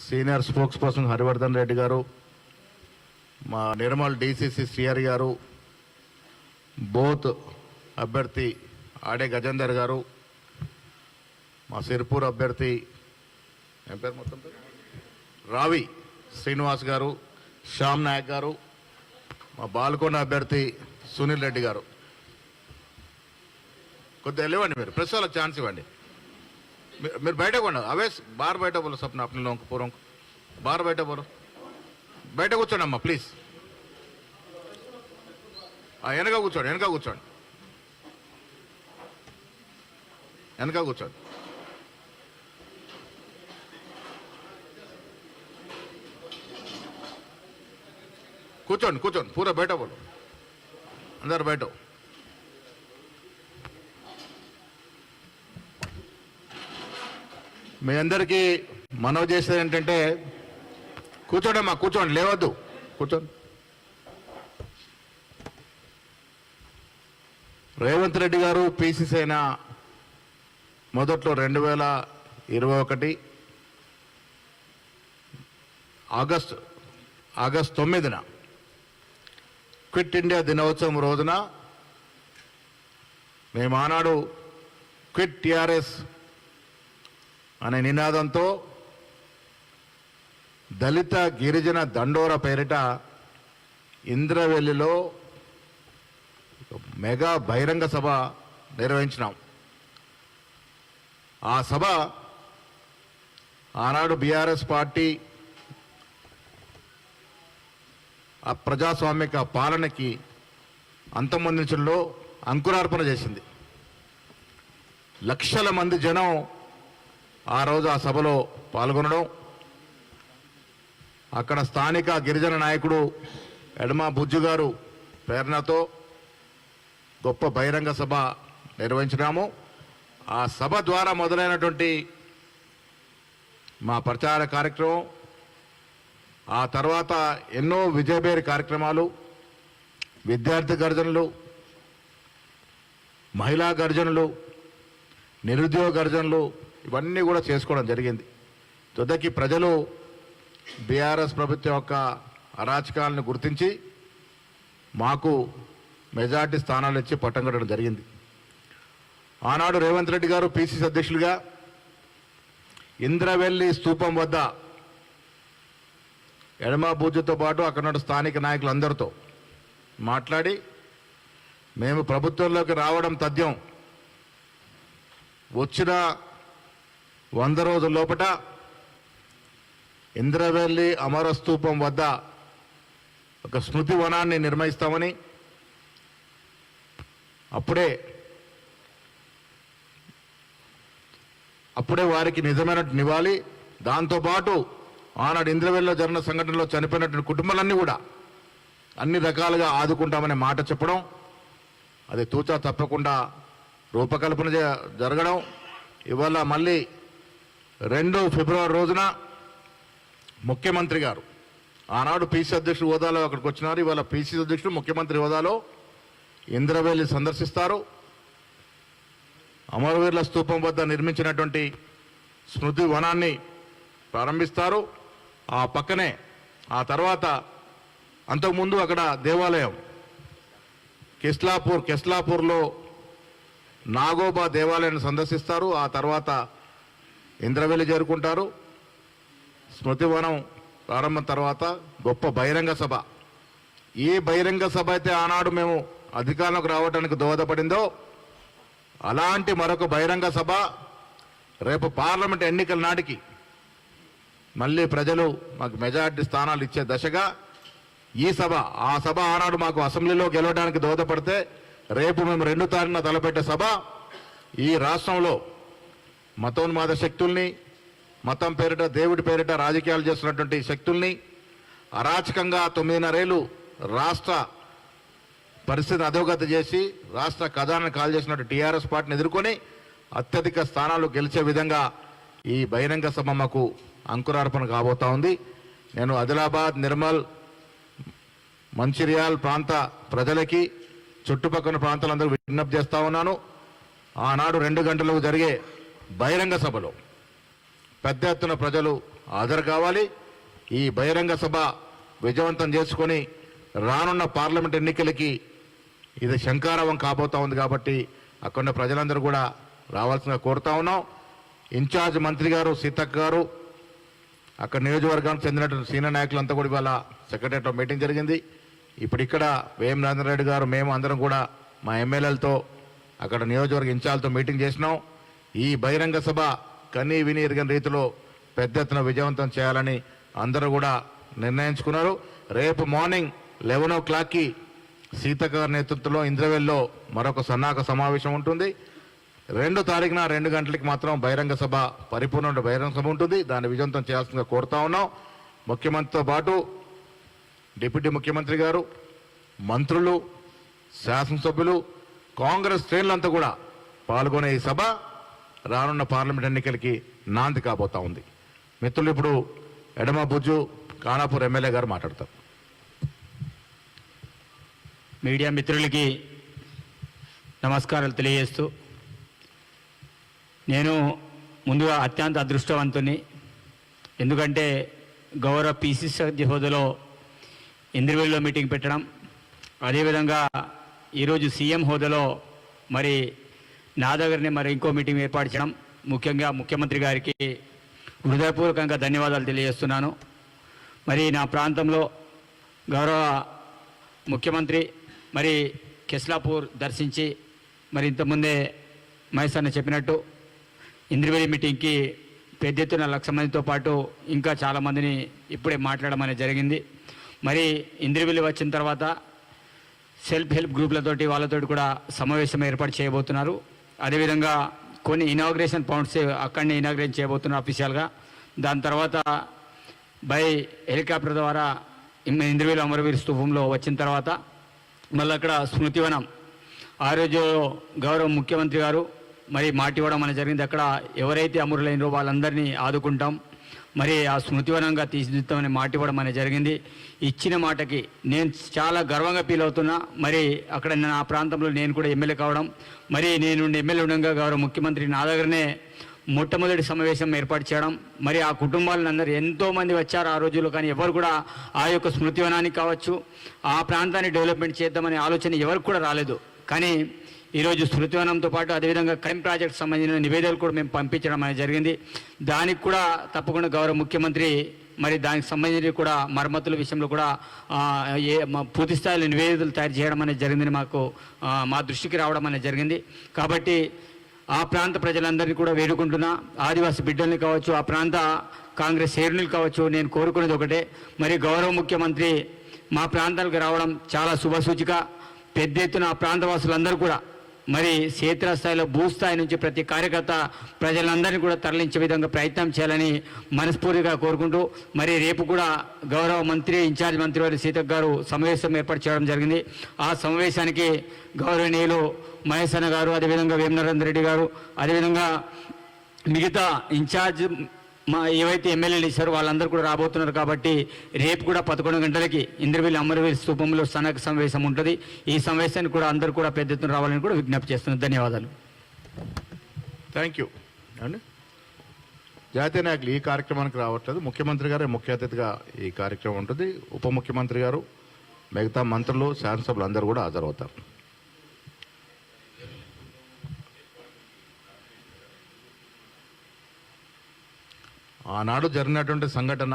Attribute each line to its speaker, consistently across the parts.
Speaker 1: Senior spokesperson Harivardhan Reddy గారు మా Nirmal DCC CR గారు బోత్ అభ్యర్థి ఆడే గజేందర్ గారు మా సిర్పూర్ అభ్యర్థి ఏం పేరు మొత్తం రావి శ్రీనివాస్ గారు శ్యామ్ నాయక్ గారు మా బాల్కొండ అభ్యర్థి సునీల్ రెడ్డి గారు. కొద్దిగా లేవండి మీరు ప్రెస్ వాళ్ళకి ఛాన్స్ ఇవ్వండి. మీరు- బయట కొండ అవే బార్ బయట బోలు సప్న అప్ని లోంకు పూర్వం. బార్ బయట పోరు. బయట కూర్చోండి అమ్మా ప్లీజ్. వెనక కూర్చోండి వెనక కూర్చోండి. వెనక కూర్చోండి. కూర్చోండి కూర్చోండి. పూర బయట పోలు. అందరు బయట మీ అందరికీ మనవి చేసేది ఏంటంటే కూర్చోడమ్మా కూర్చోండి లేవద్దు. కూర్చోండి. రేవంత్ రెడ్డి గారు పీసీసీ అయిన మొదట్లో రెండు వేల ఇరవై ఒకటి ఆగస్ట్ ఆగస్ట్ తొమ్మిదిన క్విట్ ఇండియా దినోత్సవం రోజున మేము ఆనాడు క్విట్ టిఆర్ఎస్ అనే నినాదంతో దళిత గిరిజన దండోర పేరిట ఇంద్రవెల్లిలో మెగా బహిరంగ సభ నిర్వహించినాం. ఆ సభ ఆనాడు బీఆర్ఎస్ పార్టీ ఆ ప్రజాస్వామిక పాలనకి అంతమొందించడంలో అంకురార్పణ చేసింది. లక్షల మంది జనం ఆ రోజు ఆ సభలో పాల్గొనడం. అక్కడ స్థానిక గిరిజన నాయకుడు ఎడమ బుజ్జు గారు ప్రేరణతో గొప్ప బహిరంగ సభ నిర్వహించినాము. ఆ సభ ద్వారా మొదలైనటువంటి మా ప్రచార కార్యక్రమం ఆ తర్వాత ఎన్నో విజయభేరి కార్యక్రమాలు విద్యార్థి గర్జనలు మహిళా గర్జనలు నిరుద్యోగ గర్జనలు ఇవన్నీ కూడా చేసుకోవడం జరిగింది. తుదకి ప్రజలు బీఆర్ఎస్ ప్రభుత్వం యొక్క అరాచకాలను గుర్తించి మాకు మెజార్టీ స్థానాలు ఇచ్చి పట్టం కట్టడం జరిగింది. ఆనాడు రేవంత్ రెడ్డి గారు పిసిసి అధ్యక్షులుగా ఇంద్రవెల్లి స్తూపం వద్ద ఎడమ బూజుతో పాటు అక్కడ ఉన్న స్థానిక నాయకులందరితో మాట్లాడి మేము ప్రభుత్వంలోకి రావడం తథ్యం వచ్చిన వంద రోజుల లోపట ఇంద్రవెల్లి అమరస్తూపం వద్ద ఒక స్మృతి వనాన్ని నిర్మిస్తామని అప్పుడే అప్పుడే వారికి నిజమైన నివాళి దాంతోపాటు ఆనాడు ఇంద్రవెల్లిలో జరిగిన సంఘటనలో చనిపోయినటువంటి కుటుంబాలన్నీ కూడా అన్ని రకాలుగా ఆదుకుంటామనే మాట చెప్పడం అది తూచా తప్పకుండా రూపకల్పన జ- జరగడం. ఇవాళ మళ్ళీ రెండు ఫిబ్రవరి రోజున ముఖ్యమంత్రి గారు ఆనాడు పీసీ అధ్యక్షుడు హోదాలో అక్కడికి వచ్చినారు. ఇవాళ పీసీ అధ్యక్షుడు ముఖ్యమంత్రి హోదాలో ఇంద్రవేలి సందర్శిస్తారు. అమరవీరుల స్థూపం వద్ద నిర్మించినటువంటి స్మృతి వనాన్ని ప్రారంభిస్తారు. ఆ పక్కనే ఆ తర్వాత అంతకుముందు అక్కడ దేవాలయం కెస్లాపూర్ కెస్లాపూర్లో నాగోబా దేవాలయాన్ని సందర్శిస్తారు. ఆ తర్వాత ఇంద్రవెల్లి చేరుకుంటారు. స్మృతివనం ప్రారంభం తర్వాత గొప్ప బహిరంగ సభ. ఏ బహిరంగ సభ అయితే ఆనాడు మేము అధికారంలోకి రావడానికి దోహదపడిందో అలాంటి మరొక బహిరంగ సభ రేపు పార్లమెంట్ ఎన్నికల నాటికి మళ్ళీ ప్రజలు మాకు మెజార్టీ స్థానాలు ఇచ్చే దశగా ఈ సభ ఆ సభ ఆనాడు మాకు అసెంబ్లీలో గెలవడానికి దోహదపడితే రేపు మేము రెండు తారీఖున తలపెట్టే సభ ఈ రాష్ట్రంలో మతోన్మాద శక్తుల్ని మతం పేరిట దేవుడి పేరిట రాజకీయాలు చేస్తున్నటువంటి శక్తుల్ని అరాచకంగా తొమ్మిదిన్నరేళ్ళు రాష్ట్ర పరిస్థితిని అధోగతి చేసి రాష్ట్ర ఖజానాను కాల్ చేసినట్టు టీఆర్ఎస్ పార్టీని ఎదుర్కొని అత్యధిక స్థానాలు గెలిచే విధంగా ఈ బహిరంగ సభ మాకు అంకురార్పణ కాబోతా ఉంది. నేను ఆదిలాబాద్ నిర్మల్ మంచిర్యాల్ ప్రాంత ప్రజలకి చుట్టుపక్కల ప్రాంతాలందరూ విజ్ఞప్తి చేస్తూ ఉన్నాను. ఆనాడు రెండు గంటలకు జరిగే బహిరంగ సభలో. పెద్ద ఎత్తున ప్రజలు హాజరు కావాలి. ఈ బహిరంగ సభ విజయవంతం చేసుకొని రానున్న పార్లమెంట్ ఎన్నికలకి ఇది శంకారవం కాబోతా ఉంది కాబట్టి అక్కడ ఉన్న ప్రజలందరూ కూడా రావాల్సిన కోరుతా ఉన్నాం. ఇన్ఛార్జ్ మంత్రి గారు సీతక్క గారు అక్కడ నియోజకవర్గానికి చెందినటువంటి సీనియర్ నాయకులంతా కూడా ఇవాళ సెక్రటరియట్లో మీటింగ్ జరిగింది. ఇప్పుడు ఇక్కడ వేం నరేంద్ర రెడ్డి గారు మేము అందరం కూడా మా ఎమ్మెల్యేలతో అక్కడ నియోజకవర్గ ఇన్ఛార్జ్తో మీటింగ్ చేసినాం. ఈ బహిరంగ సభ కనీ విని ఎరిగిన రీతిలో పెద్ద ఎత్తున విజయవంతం చేయాలని అందరూ కూడా నిర్ణయించుకున్నారు. రేపు మార్నింగ్ లెవెన్ ఓ క్లాక్కి సీతక్క గారి నేతృత్వంలో ఇంద్రవెల్లో మరొక సన్నాహక సమావేశం ఉంటుంది. రెండు తారీఖున రెండు గంటలకి మాత్రం బహిరంగ సభ పరిపూర్ణ బహిరంగ సభ ఉంటుంది. దాన్ని విజయవంతం చేయాల్సిందిగా కోరుతా ఉన్నాం. ముఖ్యమంత్రితో పాటు డిప్యూటీ ముఖ్యమంత్రి గారు మంత్రులు శాసనసభ్యులు కాంగ్రెస్ శ్రేణులంతా కూడా పాల్గొనే ఈ సభ. రానున్న పార్లమెంట్ ఎన్నికలకి నాంది కాబోతా ఉంది. మిత్రులు ఇప్పుడు ఎడమ బుజ్జు ఖానాపూర్ ఎమ్మెల్యే గారు మాట్లాడతారు.
Speaker 2: మీడియా మిత్రులకి నమస్కారాలు తెలియజేస్తూ నేను ముందుగా అత్యంత అదృష్టవంతుని ఎందుకంటే గౌరవ పిసిసి హోదాలో ఇంద్రవెల్లిలో మీటింగ్ పెట్టడం అదేవిధంగా ఈరోజు సీఎం హోదాలో మరి నా దగ్గరనే మరి ఇంకో మీటింగ్ ఏర్పాటు చేయడం ముఖ్యంగా ముఖ్యమంత్రి గారికి హృదయపూర్వకంగా ధన్యవాదాలు తెలియజేస్తున్నాను. మరి నా ప్రాంతంలో గౌరవ ముఖ్యమంత్రి మరి కెస్లాపూర్ దర్శించి మరి ఇంతకుముందే మహేష్ అన్న చెప్పినట్టు ఇంద్రవేలి మీటింగ్కి పెద్ద ఎత్తున లక్ష మందితో పాటు ఇంకా చాలామందిని ఇప్పుడే మాట్లాడడం అనేది జరిగింది. మరి ఇంద్రవెల్లి వచ్చిన తర్వాత సెల్ఫ్ హెల్ప్ గ్రూపులతోటి వాళ్ళతోటి కూడా సమావేశం ఏర్పాటు చేయబోతున్నారు. అదేవిధంగా కొన్ని ఇనాగ్రేషన్ పాయింట్స్ అక్కడనే ఇనాగ్రేట్ చేయబోతున్నారు అఫీషియల్గా. దాని తర్వాత బై హెలికాప్టర్ ద్వారా ఇమ్- ఇంద్రవీలు అమరవీర్ స్తూపంలో వచ్చిన తర్వాత మళ్ళీ అక్కడ స్మృతివనం. ఆ రోజు గౌరవ ముఖ్యమంత్రి గారు మరి మాట ఇవ్వడం అనేది జరిగింది. అక్కడ ఎవరైతే అమరులైనరో వాళ్ళందరినీ ఆదుకుంటాం. మరి ఆ స్మృతివనంగా తీర్చిదిద్దామని మాట ఇవ్వడం అనేది జరిగింది. ఇచ్చిన మాటకి నేను చాలా గర్వంగా ఫీల్ అవుతున్నా. మరి అక్కడ నా ప్రాంతంలో నేను కూడా ఎమ్మెల్యే కావడం మరి నేను ఎమ్మెల్యే ఉండగా గౌరవ ముఖ్యమంత్రి నా దగ్గరనే మొట్టమొదటి సమావేశం ఏర్పాటు చేయడం మరి ఆ కుటుంబాలను అందరూ ఎంతోమంది వచ్చారు ఆ రోజుల్లో కానీ ఎవరు కూడా ఆ యొక్క స్మృతివనానికి కావచ్చు ఆ ప్రాంతాన్ని డెవలప్మెంట్ చేద్దామనే ఆలోచన ఎవరికి కూడా రాలేదు. కానీ ఈరోజు శృతివనంతో పాటు అదేవిధంగా క్రైమ్ ప్రాజెక్ట్ సంబంధించిన నివేదికలు కూడా మేము పంపించడం అనేది జరిగింది. దానికి కూడా తప్పకుండా గౌరవ ముఖ్యమంత్రి మరి దానికి సంబంధించి కూడా మరమ్మతుల విషయంలో కూడా ఏ మా పూర్తి స్థాయిలో నివేదికలు తయారు చేయడం అనేది జరిగింది మాకు మా దృష్టికి రావడం అనేది జరిగింది. కాబట్టి ఆ ప్రాంత ప్రజలందరినీ కూడా వేడుకుంటున్నా. ఆదివాసీ బిడ్డల్ని కావచ్చు ఆ ప్రాంత కాంగ్రెస్ శ్రేణులు కావచ్చు నేను కోరుకునేది ఒకటే. మరి గౌరవ ముఖ్యమంత్రి మా ప్రాంతాలకు రావడం చాలా శుభసూచిక. పెద్ద ఎత్తున ఆ ప్రాంతవాసులందరూ కూడా మరి క్షేత్రస్థాయిలో భూస్థాయి నుంచి ప్రతి కార్యకర్త ప్రజలందరినీ కూడా తరలించే విధంగా ప్రయత్నం చేయాలని మనస్ఫూర్తిగా కోరుకుంటూ మరి రేపు కూడా గౌరవ మంత్రి ఇన్ఛార్జ్ మంత్రి వారి సీతక్ గారు సమావేశం ఏర్పాటు చేయడం జరిగింది. ఆ సమావేశానికి గౌరవనీయులు మహేష్ గారు అదేవిధంగా వేమనరేందర్ రెడ్డి గారు అదేవిధంగా మిగతా ఇన్ఛార్జ్ మా ఏవైతే ఎమ్మెల్యేలు ఇచ్చారో వాళ్ళందరూ కూడా రాబోతున్నారు కాబట్టి రేపు కూడా పదకొండు గంటలకి ఇంద్రవెల్లి అమరవీరి స్థూపంలో సనక సమావేశం ఉంటుంది. ఈ సమావేశానికి కూడా అందరూ కూడా పెద్ద ఎత్తున రావాలని కూడా విజ్ఞప్తి చేస్తున్నాను ధన్యవాదాలు.
Speaker 1: థ్యాంక్ యూ అండి? జాతీయ నాయకులు ఈ కార్యక్రమానికి రావట్లేదు. ముఖ్యమంత్రి గారే ముఖ్య అతిథిగా ఈ కార్యక్రమం ఉంటుంది. ఉప ముఖ్యమంత్రి గారు మిగతా మంత్రులు శాసనసభ్యులు అందరూ కూడా హాజరవుతారు. ఆనాడు జరిగినటువంటి సంఘటన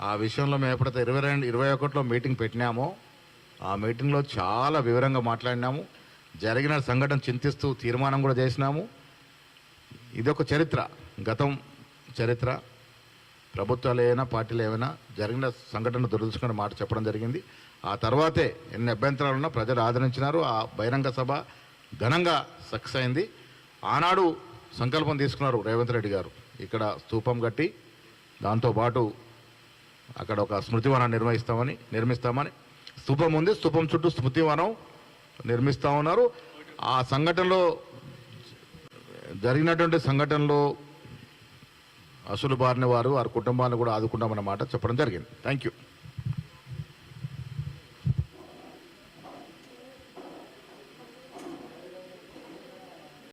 Speaker 1: ఆ విషయంలో మేము ఎప్పుడైతే ఇరవై రెండు ఇరవై ఒకటిలో మీటింగ్ పెట్టినామో ఆ మీటింగ్లో చాలా వివరంగా మాట్లాడినాము. జరిగిన సంఘటన చింతిస్తూ తీర్మానం కూడా చేసినాము. ఇదొక చరిత్ర గతం చరిత్ర. ప్రభుత్వాలు ఏమైనా పార్టీలు ఏమైనా జరిగిన సంఘటన దురదృష్టకర మాట చెప్పడం జరిగింది. ఆ తర్వాతే ఎన్ని అభ్యంతరాలు ఉన్నా ప్రజలు ఆదరించినారు. ఆ బహిరంగ సభ ఘనంగా సక్సెస్ అయింది. ఆనాడు సంకల్పం తీసుకున్నారు రేవంత్ రెడ్డి గారు. ఇక్కడ స్థూపం కట్టి దాంతోపాటు అక్కడ ఒక స్మృతివనం నిర్వహిస్తామని నిర్మిస్తామని. స్థూపం ఉంది స్థూపం చుట్టూ స్మృతివనం నిర్మిస్తా ఉన్నారు. ఆ సంఘటనలో జరిగినటువంటి సంఘటనలో అసలు బారిన వారు వారి కుటుంబాన్ని కూడా ఆదుకుంటామన్నమాట చెప్పడం జరిగింది. Thank you